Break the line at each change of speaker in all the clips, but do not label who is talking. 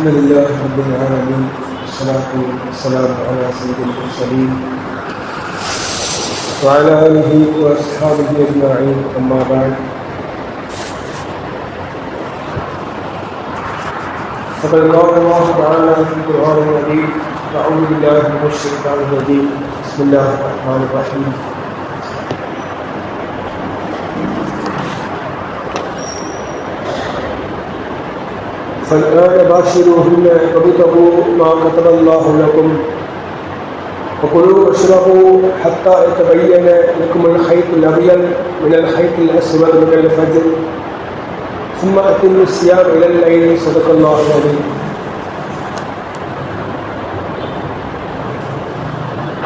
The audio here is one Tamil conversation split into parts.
الحمد لله رب العالمين والصلاة والسلام على سيد المرسلين. وعلى آله وأصحابه أجمعين أما بعد. فقد قال الله تعالى في القرآن العظيم أعوذ بالله من الشيطان الرجيم. بسم الله الرحمن الرحيم. فالآن باشروهن وابتغوا ما كتب الله لكم. وكلوا واشربوا حتى يتبين لكم الخيط الأبيض من الخيط الأسود من الفجر. ثم أتموا الصيام إلى الليل صدق الله العظيم.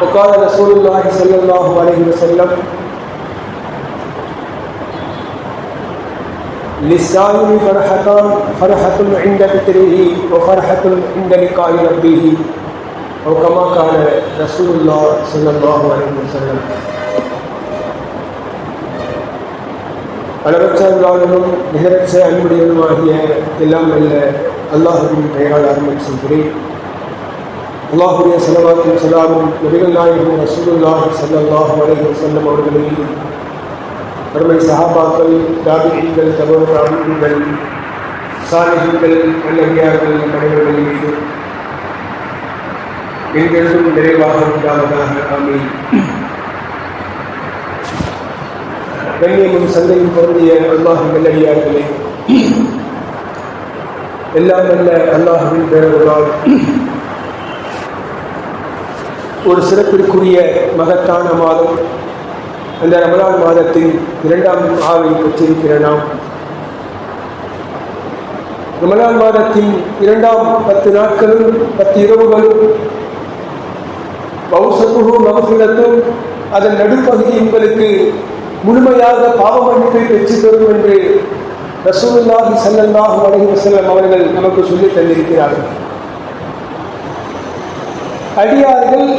وقال رسول الله صلى الله عليه وسلم للصائم فرحتان فرحة عند فطره وفرحة عند لقاء ربه أو كما قال رسول الله صلى الله عليه وسلم அளவற்ற அல்லாதனும் நிகரற்ற அன்புடையனுமாகிய எல்லாம் அல்ல அல்லாஹுவின் பெயரால் ஆரம்பம் செய்கிறேன் அல்லாஹுடைய செலவாக்கும் செலாமும் நபிகள் நாயகம் ரசூலுல்லாஹி ஸல்லல்லாஹு அலைஹி வஸல்லம் அவர்கள் மீதும் அருமை சஹாபாக்கள் தாபிகள் தபோ தாபிகள் சாலிஹிகள் நல்லடியார்கள் மனிதர்கள் மீது எங்கெழுதும் நிறைவாக உண்டாவதாக ஆமீன். கண்ணியமும் சந்தையும் பொருந்திய அல்லாஹ் நல்லவியார்களே எல்லாம் நல்ல அல்லாஹுவின் பேரவர்களால் ஒரு சிறப்பிற்குரிய மகத்தான மாதம். அந்த ரமலான் மாதத்தின் இரண்டாம் ஆவை பெற்றிருக்கிற நாம் ரமலான் மாதத்தின் இரண்டாம் பத்து நாட்களும் பத்து இரவுகளும் பௌசகுரு மகசுரத்தும் அதன் நடுப்பகுதி உங்களுக்கு முழுமையாக பாவ மன்னிப்பை பெற்று தரும் என்று ரசூலுல்லாஹி சல்லல்லாஹு அலஹி வசல்லம் அவர்கள் நமக்கு சொல்லித் தந்திருக்கிறார்கள். அடியார்கள்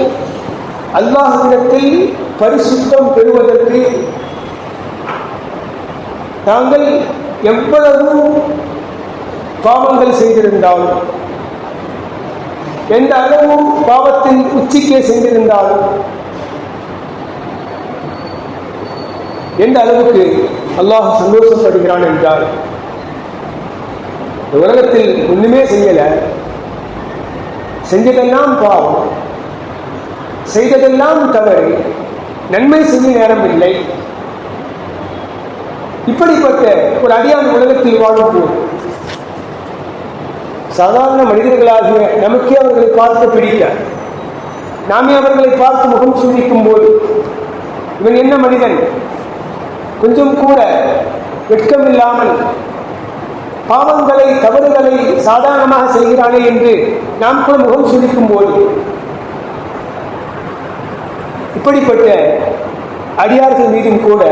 அல்லாஹிடத்தில் பரிசுத்தம் பெறுவதற்கு தாங்கள் எவ்வளவு பாவங்கள் செய்திருந்தாலும் எந்த அளவு பாவத்தின் உச்சிக்கே சென்றிருந்தாலும் எந்த அளவுக்கு அல்லாஹ் சந்தோஷப்படுகிறான் என்றால் இந்த உலகத்தில் ஒண்ணுமே செய்யல. செஞ்சதெல்லாம் பாவம். செய்ததெல்லாம் தவறு. நன்மை செய்ய நேரம் இல்லை. இப்படிப்பட்ட ஒரு அடியான உலகத்தில் வாழும் போது சாதாரண மனிதர்களாகிய நமக்கே அவர்களை பார்த்து பிடிக்க நாமே அவர்களை பார்த்து முகம் சிந்திக்கும் போது இவன் என்ன மனிதன்? கொஞ்சம் கூட வெட்கமில்லாமல் பாவங்களை தவறுகளை சாதாரணமாக செய்கிறானே என்று நாம் கூட முகம் சிந்திக்கும் போது இப்படிப்பட்ட அடியார்கள் மீதும் கூட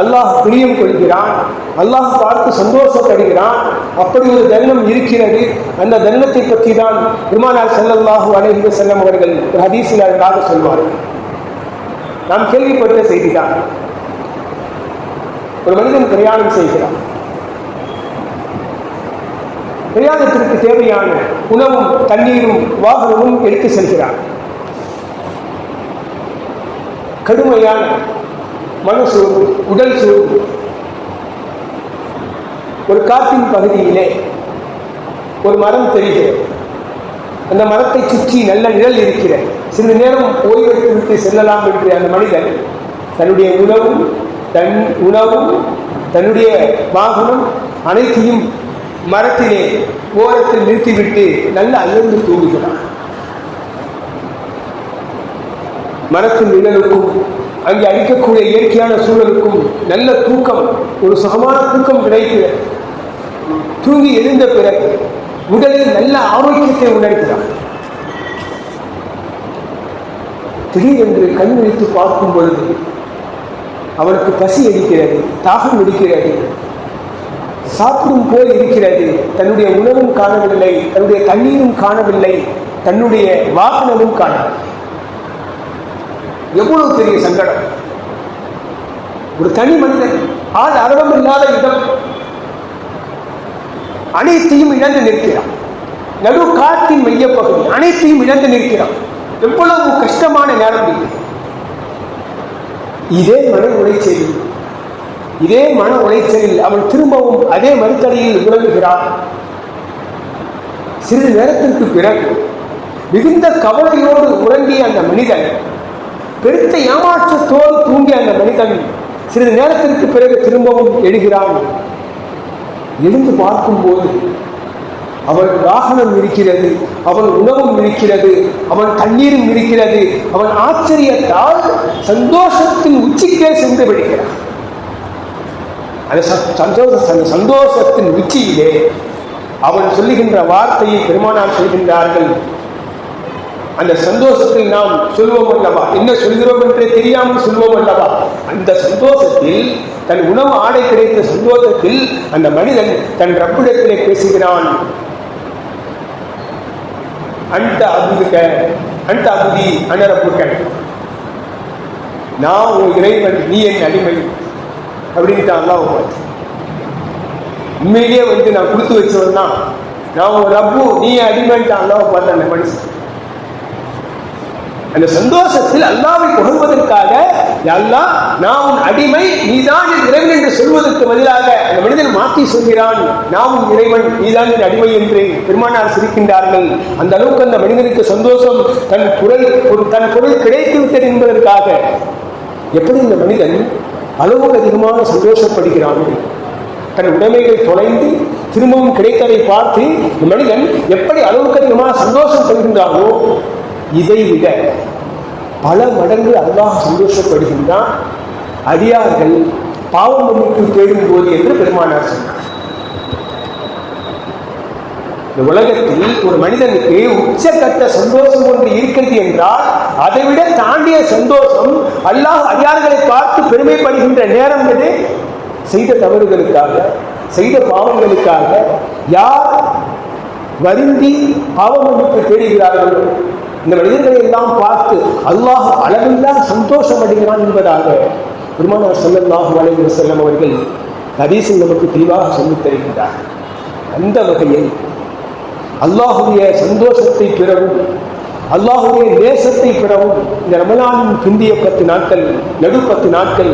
அல்லாஹ் பிரியம் கொள்கிறான் அல்லாஹ் பார்த்து சந்தோஷப்படுகிறான். அப்படி ஒரு தர்மம் இருக்கிறது. அந்த தர்மத்தை பற்றி தான் பெருமானார் செல்லல்லாஹு அழகிய செல்லம் அவர்கள் ஒரு சொல்வார்கள். நாம் கேள்விப்பட்ட செய்திதான். ஒரு மனிதன் பிரயாணம் செய்கிறான். பிரயாணத்திற்கு தேவையான உணவும் தண்ணீரும் வாகனமும் எடுத்து செல்கிறான். கடுமையான மனசோர்வு உடல் சோர்வு ஒரு காட்டின் பகுதியிலே ஒரு மரம் தெரிகிறது. அந்த மரத்தை சுற்றி நல்ல நிழல் இருக்கிற சிறிது நேரம் ஓய்வெடுத்து விட்டு செல்லலாம் என்று அந்த மனிதன் தன்னுடைய உணவும் தன் உணவும் தன்னுடைய வாகனம் அனைத்தையும் மரத்திலே ஓரத்தில் நிறுத்திவிட்டு நல்ல அயர்ந்து தூங்குகிறான். மரத்தின் நிழலுக்கும் அங்கே அடிக்கக்கூடிய இயற்கையான சூழலுக்கும் நல்ல தூக்கம் ஒரு சுகமான தூக்கம் கிடைத்து தூங்கி எழுந்த பிறகு உடலில் நல்ல ஆரோக்கியத்தை உணர்கிறார். திடீரென்று கண் விழித்து பார்க்கும் பொழுது அவனுக்கு பசி அடிக்கிறது தாகம் அடிக்கிறது சாப்பிடும் போல் இருக்கிறது. தன்னுடைய உணவும் காணவில்லை தன்னுடைய தண்ணீரும் காணவில்லை தன்னுடைய வாகனமும் காணவில்லை. எவ்வளவு பெரிய சங்கடம்? ஒரு தனி மனிதன் ஆள் அரவம் இல்லாத இடம். அனைத்தையும் இழந்து நிற்கிறான். நடு காட்டின் மையப்பகுதி அனைத்தையும் இழந்து நிற்கிறான். எவ்வளவு கஷ்டமான நேரம் இது. இதே மன உளைச்சலில் இதே மன உளைச்சலில் அவன் திரும்பவும் அதே மறுத்தடையில் உறங்குகிறான். சிறிது நேரத்திற்கு பிறகு மிகுந்த கவலையோடு உறங்கிய அந்த மனிதன் பெருத்த ஏமாற்றத்தோடு தூங்கிய அந்த மனிதன் சிறிது நேரத்திற்கு பிறகு திரும்பவும் எழுகிறான். எழுந்து பார்க்கும்போது அவன் வாகனம் இருக்கிறது அவன் உணவும் இருக்கிறது அவன் தண்ணீரும் இருக்கிறது அவன் ஆச்சரியத்தால் சந்தோஷத்தின் உச்சிக்கே சென்று விடுகிறான். அந்த சந்தோஷ சந்தோஷத்தின் உச்சியிலே அவன் சொல்லுகின்ற வார்த்தையை பெருமானார் சொல்கின்றார்கள். அந்த சந்தோஷத்தில் நாம் சொல்வோம் அல்லவா? என்ன சொல்கிறோம் என்றே தெரியாமல் சொல்வோம் அல்லவா? அந்த சந்தோஷத்தில் தன் உணவு ஆடை கிடைத்த சந்தோஷத்தில் அந்த மனிதன் தன் ரப்பிடத்திலே பேசுகிறான். அந்த அபுதுக்க அந்த அபுதி அனரப்புக்க நான் உன் இறைவன் நீ என் அடிமை. அப்படின்ட்டு அல்லாஹ் பார்த்து உண்மையிலேயே வந்து நான் கொடுத்து வச்சவன் தான். நான் உன் ரப்பு நீ அடிமைன்ட்டு அல்லாஹ் பார்த்தேன் அந்த மனுஷன். அந்த சந்தோஷத்தில் அல்லாவை புகழ்வதற்காக அல்லா நான் உன் அடிமை நீதான் என் இறைவன் என்று சொல்வதற்கு பதிலாக அந்த மனிதன் மாற்றி சொல்கிறான். நான் உன் இறைவன் நீதான் என் அடிமை என்று பெருமானார் சிரிக்கின்றார்கள். அந்த அளவுக்கு அந்த மனிதனுக்கு சந்தோஷம் தன் குரல் ஒரு தன் குரல் கிடைத்து விட்டது என்பதற்காக. எப்படி இந்த மனிதன் அளவுக்கு அதிகமாக சந்தோஷப்படுகிறான் தன் உடைமைகள் தொலைந்து திரும்பவும் கிடைத்ததை பார்த்து மனிதன் எப்படி அளவுக்கு அதிகமாக சந்தோஷம் பெறுகின்றானோ இதை விட பல மடங்கு அல்லாஹ் சந்தோஷப்படுகின்றான். அடியார்கள் பாவம் மன்னிப்பு தேடும் போது என்று பெருமானார் சொன்னார். இந்த உலகத்தில் ஒரு மனிதனுக்கு உச்சக்கட்ட சந்தோஷம் ஒன்று இருக்கிறது என்றால் அதை விட தாண்டிய சந்தோஷம் அல்லாஹ் அடியார்களை பார்த்து பெருமைப்படுகின்ற நேரம் எது? செய்த தவறுகளுக்காக செய்த பாவங்களுக்காக யார் வருந்தி பாவ மன்னிப்பு தேடுகிறார்களோ இந்த மனிதர்களை எல்லாம் பார்த்து அல்லாஹ் அளவில்லா சந்தோஷம் அடைகிறான் என்பதாக பெருமானார் சொல்லல்லாஹு அலைவர் செல்லம் அவர்கள் ஹதீஸில் நமக்கு தெளிவாக சொல்லித் தருகின்றார். அந்த வகையில் அல்லாஹுடைய சந்தோஷத்தை பெறவும் அல்லாஹுடைய நேசத்தை பெறவும் இந்த ரமலானின் பிந்திய பத்து நாட்கள் நடு பத்து நாட்கள்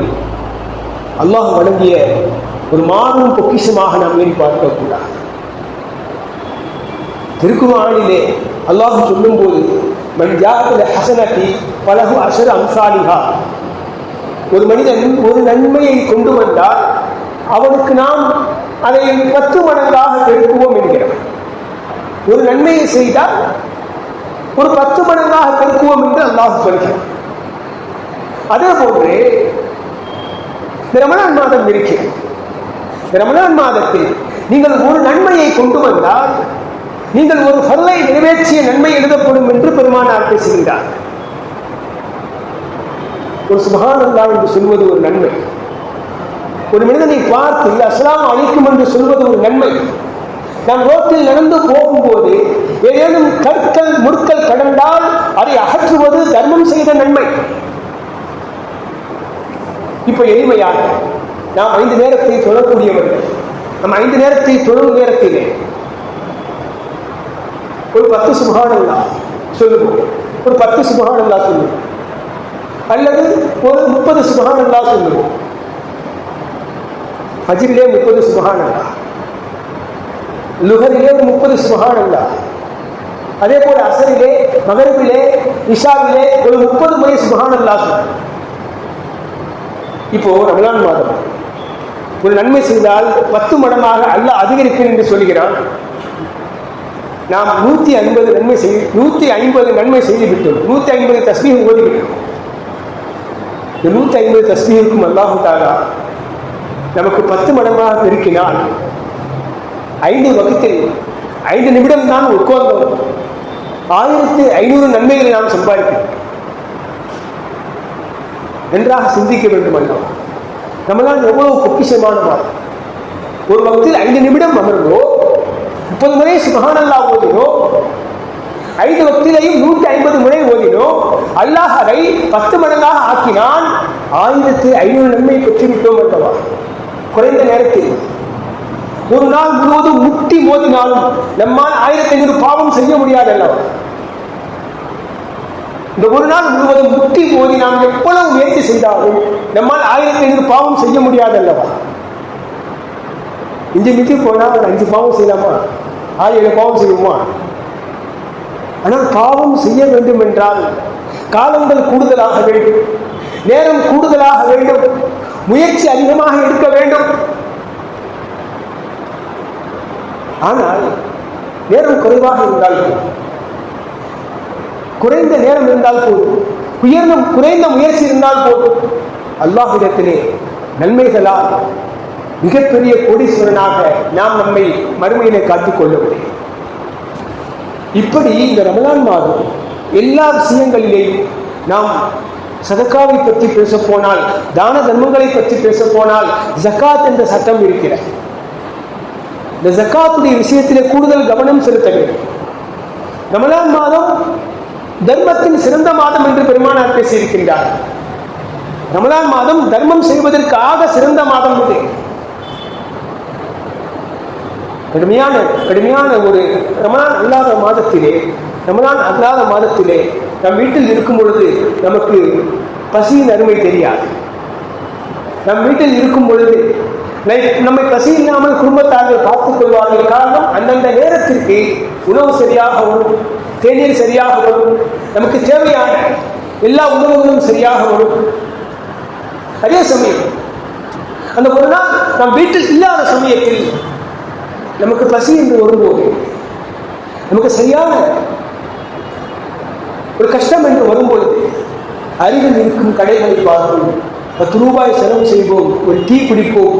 அல்லாஹ் வழங்கிய ஒரு மாறும் பொக்கிஷமாக நாம் ஏன் பார்க்கக்கூடாது. திருக்குவானிலே அல்லாஹ் சொல்லும்போது ஹசனத்தி பலகு அசர அம்சாலிகா ஒரு மனிதன் ஒரு நன்மையை கொண்டு வந்தால் அவனுக்கு நாம் அதை பத்து மடங்காக பெருக்குவோம் என்கிறார். ஒரு நன்மையை செய்தால் ஒரு பத்து மடங்காக பெருக்குவோம் என்று அல்லாஹ் சொல்கிறார் அதே போன்று ரமணான் மாதம் இருக்கிறது. ரமணான் மாதத்தில் நீங்கள் ஒரு நன்மையை கொண்டு வந்தால் நீங்கள் ஒரு சொல்லை நிறைவேற்றிய நன்மை எழுதப்படும் என்று பெருமானார் பேசுகின்றார். ஒரு சுபகானந்தா என்று சொல்வது ஒரு நன்மை. ஒரு மனிதனை பார்த்து அஸ்லாம் அளிக்கும் என்று சொல்வது ஒரு நன்மை. நாம் ரோட்டில் நடந்து போகும்போது ஏதேனும் கற்கள் முற்கள் கடந்தால் அதை அகற்றுவது தர்மம் செய்த நன்மை. இப்ப எளிமையாக நாம் ஐந்து நேரத்தை தொழக்கூடியவர்கள் நம்ம ஐந்து நேரத்தை தொழும் நேரத்திலே ஒரு பத்து சுபகானல்லா சொல்லுவோம் ஒரு பத்து சுபகானல்லா சொல்லுவோம் அல்லது ஒரு முப்பது சுபகானல்லா சொல்லுவோம் அஜிரிலே முப்பது சுபகானல்லா லுகரிலே முப்பது சுபகானல்லா அதே போல அசரிலே மகரிபிலே இஷாவிலே ஒரு முப்பது முறை சுபகானல்லா சொல்லுவோம் இப்போ ரமலான் மாதம். ஒரு நன்மை செய்தால் பத்து மடமாக அல்ல அதிகரிக்கும் என்று சொல்கிறான். நாம் நூத்தி ஐம்பது நன்மை செய்து நூத்தி ஐம்பது நன்மை செய்து விட்டோம் நூத்தி ஐம்பது தஸ்மீகம் ஓதிவிட்டோம் இந்த நூத்தி ஐம்பது தஸ்மீகம் அல்லாஹு தாலா நமக்கு பத்து மடமாக பெருக்கினால் ஐந்து வகுத்தில் ஐந்து நிமிடம் தான் உட்கார்ந்தோம். ஆயிரத்து ஐநூறு நன்மைகளை நாம் சம்பாதிக்கிறோம். நன்றாக சிந்திக்க வேண்டும் அல்லவா நம்மளால் எவ்வளவு பொக்கிஷமான ஒரு வகுத்தில் ஐந்து நிமிடம் அமர்ந்தோம் முப்பது முறை சுபகானல்லா ஓதினோ ஐந்து வக்திலையும் நூற்றி ஐம்பது முறை ஓதினோ அல்லாஹ் அதை பத்து மடங்காக ஆக்கினான் ஆயிரத்து ஐநூறு நன்மை பெற்றுவிட்டோம் அல்லவா? குறைந்த நேரத்தில். ஒரு நாள் முழுவதும் முட்டி மோதினாலும் நம்மால் ஆயிரத்தி ஐநூறு பாவம் செய்ய முடியாது அல்லவா? இந்த ஒரு நாள் முழுவதும் முட்டி ஓதி நாம் எவ்வளவு முயற்சி செய்தாலும் நம்மால் ஆயிரத்தி ஐநூறு பாவம் செய்ய முடியாது அல்லவா? இஞ்சி மிட்டி போனால் ஒரு அஞ்சு பாவம் செய்யலாமா? ஆறு ஏழு பாவம் செய்வோமா? ஆனால் பாவம் செய்ய வேண்டும் என்றால் காலங்கள் கூடுதலாக வேண்டும். நேரம் கூடுதலாக வேண்டும். முயற்சி அதிகமாக எடுக்க வேண்டும். ஆனால் நேரம் குறைவாக இருந்தால் குறைந்த நேரம் இருந்தால் போதும். உயர்ந்த குறைந்த முயற்சி இருந்தால் போதும். அல்லாஹிடத்திலே நன்மைகளால் மிகப்பெரிய கோடீஸ்வரனாக நாம் நம்மை மறுமையினை காத்துக் கொள்ள முடியும். இப்படி இந்த ரமலான் மாதம் எல்லா விஷயங்களிலேயும் நாம் சதக்காவை பற்றி பேச போனால் தான தர்மங்களை பற்றி பேச போனால் ஜக்காத் என்ற சட்டம் இருக்கிறது. இந்த ஜக்காத்துடைய விஷயத்திலே கூடுதல் கவனம் செலுத்த வேண்டும். ரமலான் மாதம் தர்மத்தின் சிறந்த மாதம் என்று பெருமானார் பேசியிருக்கின்றார். ரமலான் மாதம் தர்மம் செய்வதற்காக சிறந்த மாதம் இது. கடுமையான கடுமையான ஒரு ரமலான் அல்லாத மாதத்திலே ரமலான் அல்லாத மாதத்திலே நம் வீட்டில் இருக்கும் பொழுது நமக்கு பசியின் அருமை தெரியாது. நம் வீட்டில் இருக்கும் பொழுது நம்மை பசி இல்லாமல் குடும்பத்தார்கள் பார்த்துக் கொள்வார்கள். காரணம் அந்தந்த நேரத்திற்கு உணவு சரியாக வரும் தேநீர் சரியாக வரும் நமக்கு தேவையான எல்லா உணவுகளும் சரியாக வரும் அதே சமயம் அந்த ஒரு நாள் நம் வீட்டில் இல்லாத சமயத்தில் நமக்கு பசி என்று வரும்போது நமக்கு சரியான ஒரு கஷ்டம் என்று வரும்பொழுது அருகில் இருக்கும் கடைகளை பார்ப்போம். பத்து ரூபாய் செலவு செய்வோம். ஒரு டீ குடிப்போம்.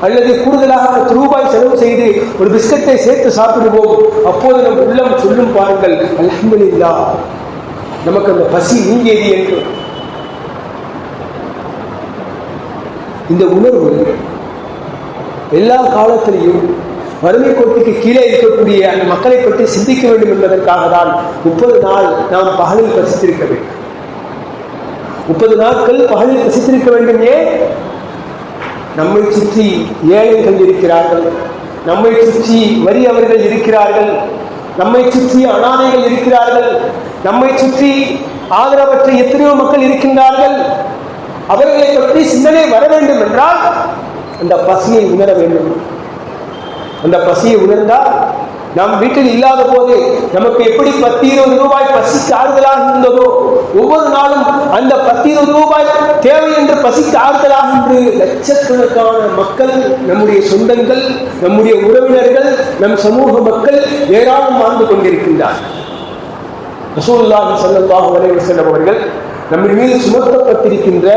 அல்லது கூடுதலாக பத்து ரூபாய் செலவு செய்து ஒரு பிஸ்கட்டை சேர்த்து சாப்பிடுவோம். அப்போது நம் உள்ளம் சொல்லும் பாருங்கள் அலமதுல்லா நமக்கு அந்த பசி நீங்கியது என்று. இந்த உணர்வு எல்லா காலத்திலையும் வறுமை கோட்டுக்கு கீழே இருக்கக்கூடிய அந்த மக்களை பற்றி சிந்திக்க வேண்டும் என்பதற்காக தான் முப்பது நாள் நாம் பகலில் பசித்திருக்க வேண்டும். முப்பது நாட்கள் பகலில் பசித்திருக்க வேண்டும் ஏன்? நம்மை சுற்றி ஏழைகள் இருக்கிறார்கள். நம்மை சுற்றி வறியவர்கள் இருக்கிறார்கள். நம்மை சுற்றி அனாதைகள் இருக்கிறார்கள். நம்மை சுற்றி ஆதரவற்ற எத்தனையோ மக்கள் இருக்கின்றார்கள். அவர்களை பற்றி சிந்தனை வர வேண்டும் என்றால் அந்த பசியை உணர வேண்டும். அந்த பசியை உணர்ந்தால் நம் வீட்டில் இல்லாத போது நமக்கு எப்படி பத்து இருபது ரூபாய் பசிக்கு ஆறுதலாக இருந்ததோ ஒவ்வொரு நாளும் அந்த பத்து இருபது ரூபாய் தேவை என்று பசிக்கு ஆறுதலாக என்று லட்சக்கணக்கான மக்கள் நம்முடைய சொந்தங்கள் நம்முடைய உறவினர்கள் நம் சமூக மக்கள் ஏராளம் வாழ்ந்து கொண்டிருக்கின்றார் ரசூல்லாஹி ஸல்லல்லாஹு அலைஹி வஸல்லம் அவர்கள் நம்ம மீது சுமத்தப்பட்டிருக்கின்ற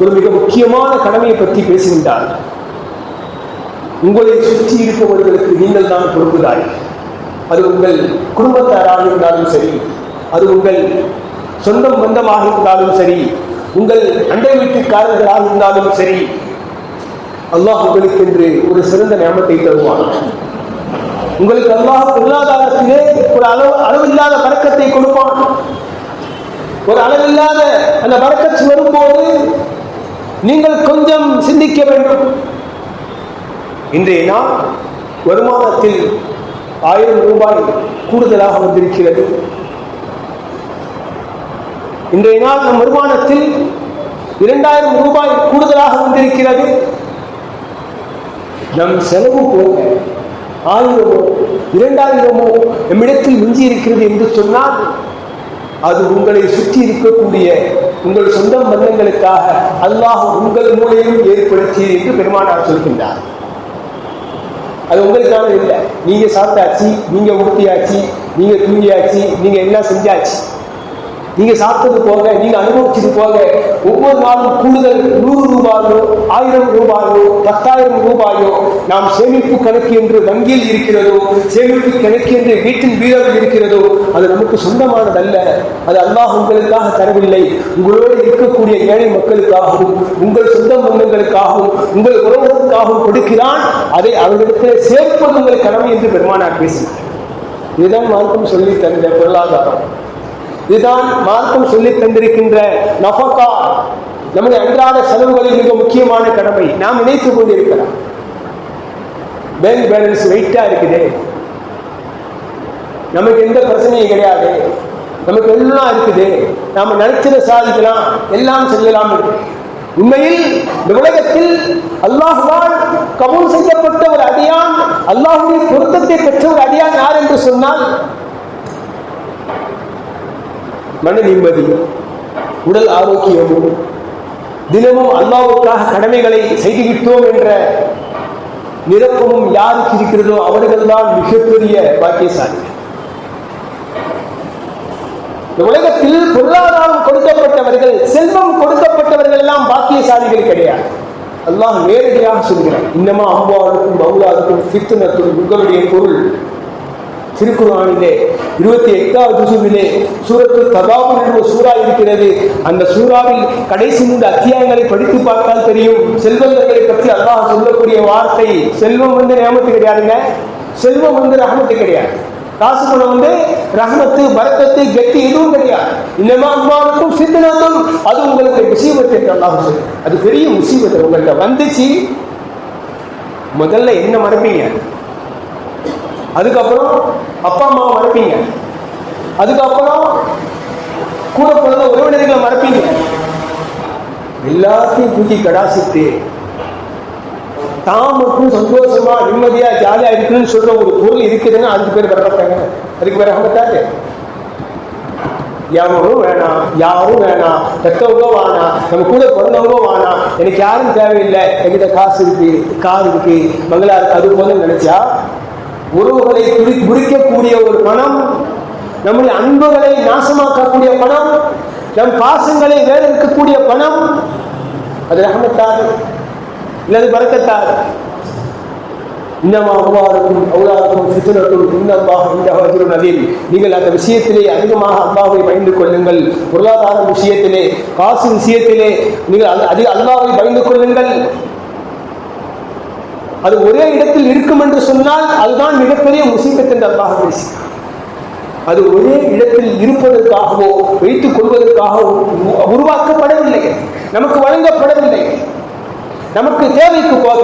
ஒரு மிக முக்கியமான கடமையை பற்றி பேசுகின்றார் உங்களை சுற்றி இருப்பவர்களுக்கு நீங்கள் தான் பொறுப்புதாய். அது உங்கள் குடும்பத்தாராக இருந்தாலும் சரி அது உங்கள் சொந்தம் பந்தமாக இருந்தாலும் சரி உங்கள் அண்டை வீட்டுக்காரர்களாக இருந்தாலும் சரி அல்லாஹ் உங்களுக்கு என்று ஒரு சிறந்த நியமத்தை தருவான். உங்களுக்கு அல்லாஹ் பொருளாதாரத்திலே ஒரு அளவு அளவில்லாத பறக்கத்தை கொடுப்பான். ஒரு அளவில்லாத அந்த வரக்கச்சு வரும்போது நீங்கள் கொஞ்சம் சிந்திக்க வேண்டும். இன்றைய நாள் வருமானத்தில் ஆயிரம் ரூபாய் கூடுதலாக வந்திருக்கிறது. இன்றைய நாள் நம் வருமானத்தில் இரண்டாயிரம் ரூபாய் கூடுதலாக வந்திருக்கிறது. நம் செலவு போக ஆயிரமோ இரண்டாயிரமோ நம்மிடத்தில் மிஞ்சி இருக்கிறது என்று சொன்னால் அது உங்களை சுற்றி இருக்கக்கூடிய உங்கள் சொந்த பந்தங்களுக்காக அல்லாஹ் உங்கள் மூலையும் ஏற்படுத்தியது என்று பெருமானார் சொல்கின்றார். அது உங்களுக்கான இல்லை. நீங்க சாப்பிட்டாச்சு நீங்க உடுத்தியாச்சு நீங்க தூங்கியாச்சு நீங்க எல்லாம் செஞ்சாச்சு. நீங்க சாப்பிட்டது போக நீங்க அனுபவிச்சது போக ஒவ்வொரு நாளும் கூடுதல் நூறு ரூபாயோ ஆயிரம் ரூபாயோ பத்தாயிரம் ரூபாயோ நாம் சேமிப்பு கணக்கு என்று வங்கியில் இருக்கிறதோ சேமிப்பு கணக்கு என்று வீட்டின் வீரர்கள் இருக்கிறதோ அது நமக்கு சொந்தமானதல்ல. அது அல்லாஹ் உங்களுக்காக தரவில்லை. உங்களோடு இருக்கக்கூடிய ஏழை மக்களுக்காகவும் உங்கள் சொந்த பந்தங்களுக்காகவும் உங்கள் உறவுகளுக்காகவும் கொடுக்கிறான். அதை அவர்களிடத்தில் சேர்ப்பது உங்கள் கடமை என்று பெருமானார் பேசினார். இதுதான் மார்க்கம் சொல்லி தந்த பொருளாதாரம். இதுதான் மார்க்கம் சொல்லி தந்திருக்கின்ற நஃபக்கா நம்முடைய அன்றாட செலவுகளில் மிக முக்கியமான கடமை. நாம் நினைத்துக் கொண்டிருக்கிறோம் பேங்க் பேலன்ஸ் வெயிட்டா இருக்குது. நமக்கு எந்த பிரச்சனையும் கிடையாது. நமக்கு எல்லாம் இருக்குது. நாம நினைச்சதை சாதிக்கலாம். எல்லாம் செய்யலாம் உண்மையில் இந்த உலகத்தில் அல்லாஹுவால் கபூல் செய்யப்பட்ட ஒரு அடியான் அல்லாஹுடைய பொருத்தத்தை பெற்ற ஒரு அடியான் யார் என்று சொன்னால் மன நிம்மதி உடல் ஆரோக்கியமும் தினமும் அல்லாவுக்காக கடமைகளை செய்துவிட்டோம் என்ற நிரப்பமும் யாருக்கு இருக்கிறதோ அவர்கள்தான் மிகப்பெரிய பாக்கியசாலி. இந்த உலகத்தில் பொருளாதாரம் கொடுக்கப்பட்டவர்கள் செல்வம் கொடுக்கப்பட்டவர்கள் எல்லாம் பாக்கியசாலிகள் கிடையாது. அல்லாஹ் நேரடியாக சொல்கிறார் இன்னமா அம்பாளுக்கும் பவுலாவுக்கும் ஃபித்துனத்தும் உங்களுடைய பொருள் திருக்குறானிலே இருபத்தி எட்டாவது சுவிலே சூரத்து தகாபுர் என்ற சூறா இருக்கிறது. அந்த சூறாவில் கடைசி மூன்று அத்தியாயங்களை படித்து பார்த்தால் தெரியும். செல்வந்தர்களை பற்றி அல்லாஹ் சொல்லக்கூடிய வார்த்தை செல்வம் வந்து நியமத்து கிடையாதுங்க. செல்வம் வந்து ரகமத்து கிடையாது. காசு பணம் வந்து ரஹமத்து பரக்கத்து கெட்டி எதுவும் கிடையாது. இன்னமா அம்மாவுக்கும் சித்தனத்தும் அது உங்களுக்கு முசீபத்து என்று அல்லாஹ் சொல்லு அது பெரிய முசீபத்து. உங்கள்கிட்ட வந்துச்சு முதல்ல என்ன மறப்பீங்க? அதுக்கப்புறம் அப்பா அம்மாவை மறப்பீங்க. அதுக்கப்புறம் கூட பிறந்த உறவினர்களை மறப்பீங்க. எல்லாத்தையும் தூக்கி கடாசித்து தான் மட்டும் சந்தோஷமா நிம்மதியா ஜாலியா இருக்குன்னு சொல்ற ஒரு பொருள் இருக்குதுன்னா அதுக்கு பேர் வரப்பட்டாங்க அதுக்கு பேர் அகத்தாரு எவனும் வேணாம் யாரும் வேணாம் பெற்றவங்க வானா நம்ம கூட பிறந்தவங்க வானா எனக்கு யாரும் தேவையில்லை என்கிட்ட காசு இருக்கு கார் இருக்கு மங்களா இருக்கு அது போல நினைச்சா உறவுகளை துடி குறிக்கக்கூடிய ஒரு பணம் நம்முடைய அன்புகளை நாசமாக்கக்கூடிய பணம் நம் பாசங்களை வேலை இருக்கக்கூடிய பணம் அது ரஹமத்தாது இல்லது பறக்கத்தாது இன்னமா அவ்வாறுக்கும் அவுலாருக்கும் ஃபித்னத்தும் இன்னல்லாஹ் இந்த நீங்கள் அந்த விஷயத்திலே அதிகமாக அல்லாவை பயந்து கொள்ளுங்கள். பொருளாதார விஷயத்திலே காசு விஷயத்திலே நீங்கள் அல்ல- அதிக அல்லாவை பயந்து கொள்ளுங்கள். அது ஒரே இடத்தில் இருக்கும் என்று சொன்னால் அதுதான் மிகப்பெரிய முசீபத் என்று அல்லாஹ் அது ஒரே இடத்தில் இருப்பதற்காகவோ வைத்துக் கொள்வதற்காகவோ உருவாக்கப்படவில்லை. நமக்கு வழங்கப்படவில்லை. நமக்கு தேவைக்கு போக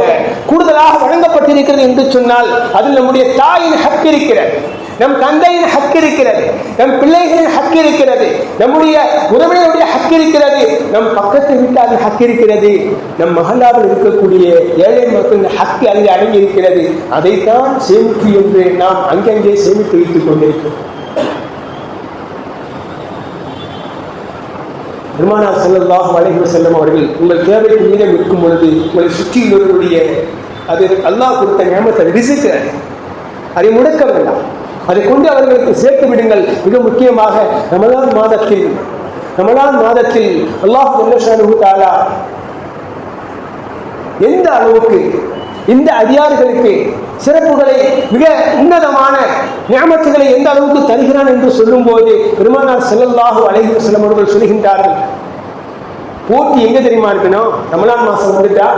கூடுதலாக வழங்கப்பட்டிருக்கிறது என்று சொன்னால் அதில் நம்முடைய தாயின் ஹக் இருக்கிறது. நம் தந்தையின் ஹக்கு இருக்கிறது நம் பிள்ளைகளின் ஹக்கு இருக்கிறது நம்முடைய உறவினருடைய ஹக்கு இருக்கிறது நம் பக்கத்து வீட்டாரின் ஹக்கு இருக்கிறது நம் மகளாவில் இருக்கக்கூடிய ஏழை மக்களின் ஹக்கு அதில் அடங்கி இருக்கிறது. அதைத்தான் சேமிப்பு என்று நாம் அங்கங்கே சேமித்து வைத்துக் கொண்டிருக்கிறோம். பெருமானா செல்லல்லாஹ் வலைஹி செல்லம் அவர்கள் உங்கள் தேவைக்கு மீதம் இருக்கும் பொழுது உங்களை சுற்றி உள்ளவர்களுடைய அது அல்லாஹ் கொடுத்த ஞாபகத்தை ரிசிக்கு அதை முடக்க வேண்டாம். அதை கொண்டு அவர்களுக்கு சேர்த்து விடுங்கள். மிக முக்கியமாக ரமலான் மாதத்தில் ரமலான் மாதத்தில் அல்லாஹ் ஜல்லஷானு தாலா எந்த அளவுக்கு இந்த அதிகாரிகளுக்கு சிறப்புகளை மிக உன்னதமான ஞாபகத்துகளை எந்த அளவுக்கு தருகிறான் என்று சொல்லும் போது பெருமானார் செல்லல்லாஹு அழகிய சில அவர்கள் சொல்கின்றார்கள் போட்டி எங்க தெரியுமா இருக்கணும்? ரமலான் மாசம் வந்துட்டா?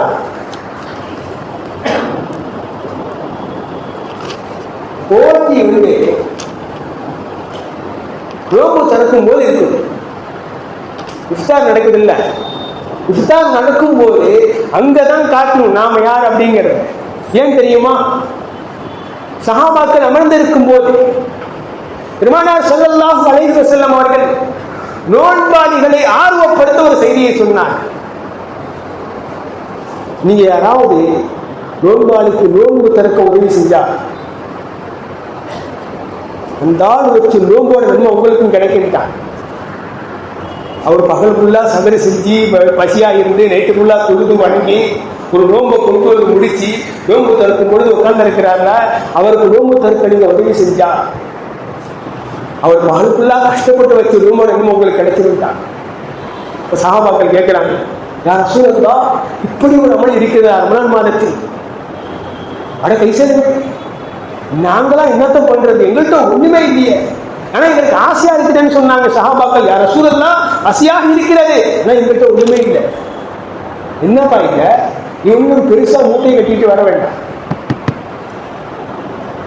போட்டி வந்து நோம்பு திறக்கும் போது இருக்குது. இஃப்தார் நடக்குது இல்ல இஃப்தார் நடக்கும் போது அங்கதான் காட்டணும் நாம யார் அப்படிங்கிறது. ஏன் தெரியுமா? சகாபாக்கள் அமர்ந்திருக்கும் போது பெருமானார் ஸல்லல்லாஹு அழைத்து செல்லும் அவர்கள் நோன்பாளிகளை ஆர்வப்படுத்த ஒரு செய்தியை சொன்னார். நீங்க யாராவது நோன்பாளிக்கு நோன்பு திறக்க உதவி செஞ்சா அந்த ஆள் வச்சு நோம்போட நன்மை உங்களுக்கும் கிடைக்கின்றான் அவர் பகல் ஃபுல்லா சகரி செஞ்சு ப- பசியா இருந்து நைட்டு ஃபுல்லா தொழுது வணங்கி ஒரு நோன்பை கொண்டு வந்து முடிச்சு நோன்பு திறக்கும் பொழுது உட்கார்ந்து இருக்கிறாங்க அவருக்கு நோன்பு திறக்க நீங்க உதவி செஞ்சா? அவர் பகல் ஃபுல்லா கஷ்டப்பட்டு வச்சு நோம்போட நன்மை உங்களுக்கு கிடைச்சிருந்தான் இப்ப சகாபாக்கள் கேட்கிறாங்க யார் சூழல்லா இப்படி ஒரு அமல் இருக்கிறதா ரமணான் மாதத்தில்? அட கைசேது நாங்களாம் என்னத்த பண்றது? எங்கள்கிட்ட ஒண்ணுமே இல்லையே. ஆனா எங்களுக்கு ஆசையா இருக்குதுன்னு சொன்னாங்க சஹாபாக்கள். யார சூழல்லாம் ஆசையாக இருக்கிறது. ஆனா எங்கள்கிட்ட ஒண்ணுமே இல்லை. என்னப்பா இல்ல நீ பெருசா மூட்டையை கட்டிட்டு வர வேண்டாம்.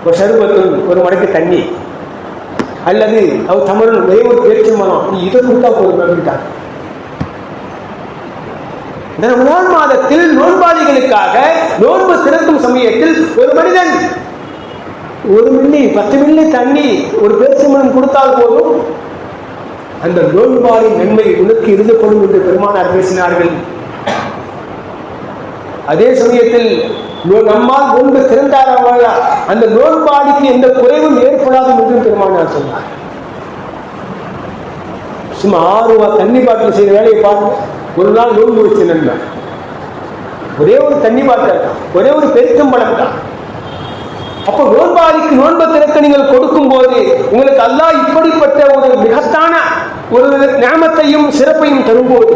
ஒரு சருபத்து ஒரு மடக்கு தண்ணி. அல்லது அவர் தமிழ் ஒரே ஒரு பேச்சு மனம் நீ இதை கொடுத்தா போதும் அப்படின்ட்டாங்க இந்த ரமலான் மாதத்தில் நோன்பாளிகளுக்காக நோன்பு திறக்கும் சமயத்தில் ஒரு மனிதன் ஒரு மில்லி பத்து மில்லி தண்ணி ஒரு பேரிச்சம்பழம் கொடுத்தால் போதும். அந்த நோன்பாளின் நன்மை உனக்கு இருந்தப்படும் என்று பெருமானார் பேசினார்கள். அதே சமயத்தில் நம்மால் நோன்பு திறந்தாரா அந்த நோன்பாடிக்கு எந்த குறைவும் ஏற்படாது என்றும் பெருமானார் சொன்னார். சும்மா ஆறு ரூபா தண்ணி பாட்டில் செய்த வேலையை பார்த்து ஒரு நாள் நோன்பு வச்சு நண்பன் ஒரே ஒரு தண்ணி பாட்டில் ஒரே ஒரு பெருக்கம்பழம் தான். அப்ப நோன்பாளிக்கு நோன்பு திறக்க நீங்கள் கொடுக்கும் போது உங்களுக்கு அல்லாஹ் இப்படிப்பட்ட ஒரு மிகத்தான ஒரு ஞாமத்தையும் சிறப்பையும் தரும்போது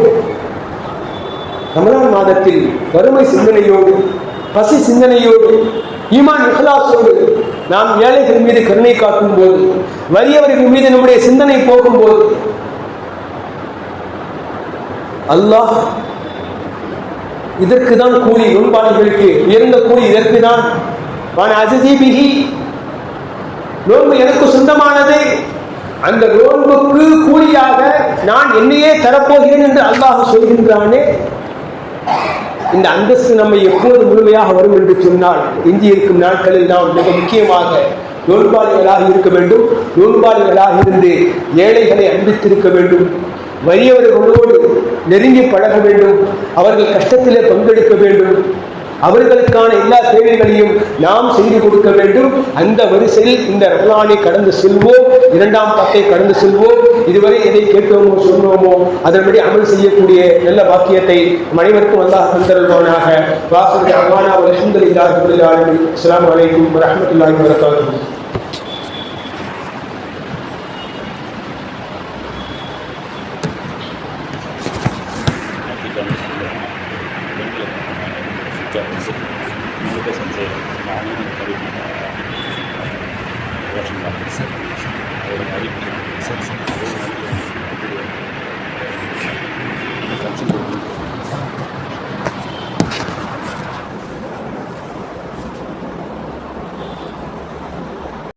ரமலான் மாதத்தில் வறுமை சிந்தனையோடு பசி சிந்தனையோடு ஈமான் இஹலாசோடு நாம் ஏழைகள் மீது கருணை காட்டும் போது வறியவர்கள் மீது நம்முடைய சிந்தனை போகும்போது அல்லாஹ் இதற்கு தான் கூலி நோன்பாளிகளுக்கு உயர்ந்த கூலி இதற்கு தான் நோன்பு எனக்கு சொந்தமானது. அந்த நோன்புக்கு கூலியாக நான் என்னையே தரப்போகிறேன் என்று அல்லாஹ் சொல்கின்றானே. இந்த அந்தஸ்து நம்மை எப்போது முழுமையாக வரும் என்று சொன்னால் எஞ்சி இருக்கும் நாட்களில் நாம் மிக முக்கியமாக நோன்பாளிகளாக இருக்க வேண்டும். நோன்பாளிகளாக இருந்து ஏழைகளை அன்பித்திருக்க வேண்டும். வறியவர்களோடு நெருங்கி பழக வேண்டும். அவர்கள் கஷ்டத்திலே பங்கெடுக்க வேண்டும். அவர்களுக்கான எல்லா தேவைகளையும் நாம் செய்து கொடுக்க வேண்டும். அந்த வரிசையில் இந்த ரமலானை கடந்து செல்வோம். இரண்டாம் பத்தை கடந்து செல்வோம். இதுவரை எதை கேட்டோமோ சொன்னோமோ அதன்படி அமல் செய்யக்கூடிய நல்ல பாக்கியத்தை அனைவருக்கும் அல்லாஹ் தந்தருவானாக வாசல் ரஹ்மானா அல்ஹம்துலில்லாஹி ரப்பில் ஆலமீன். அஸ்ஸலாமு அலைக்கும் வரஹ்மத்துல்லாஹி வபரகாத்துஹு.